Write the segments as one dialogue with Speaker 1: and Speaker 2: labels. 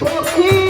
Speaker 1: 我要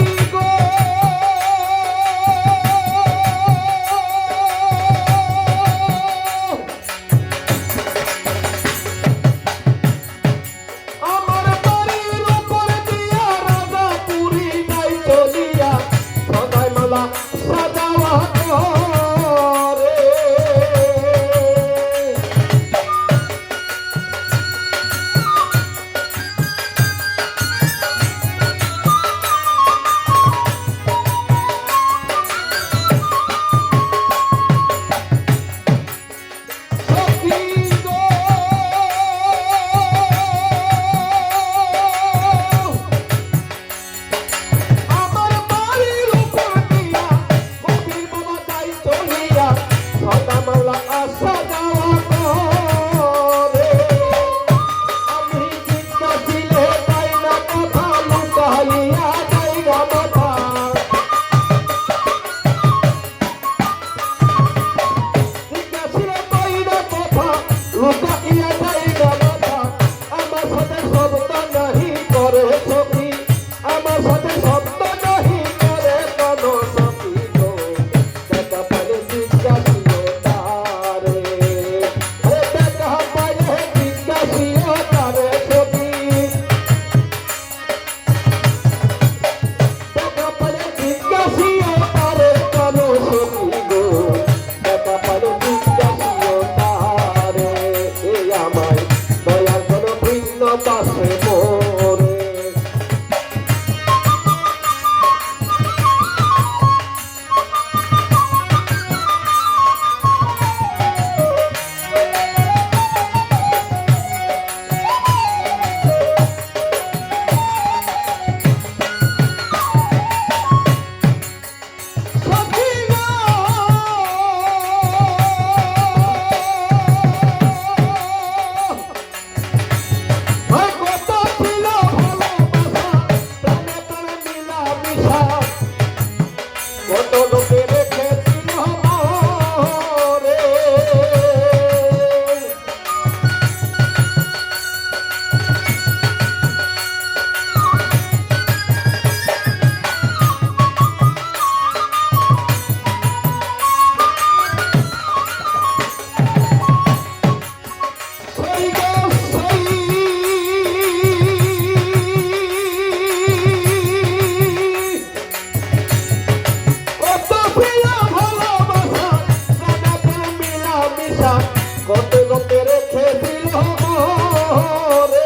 Speaker 1: আসা Fantasma. কত রেখে দিল রে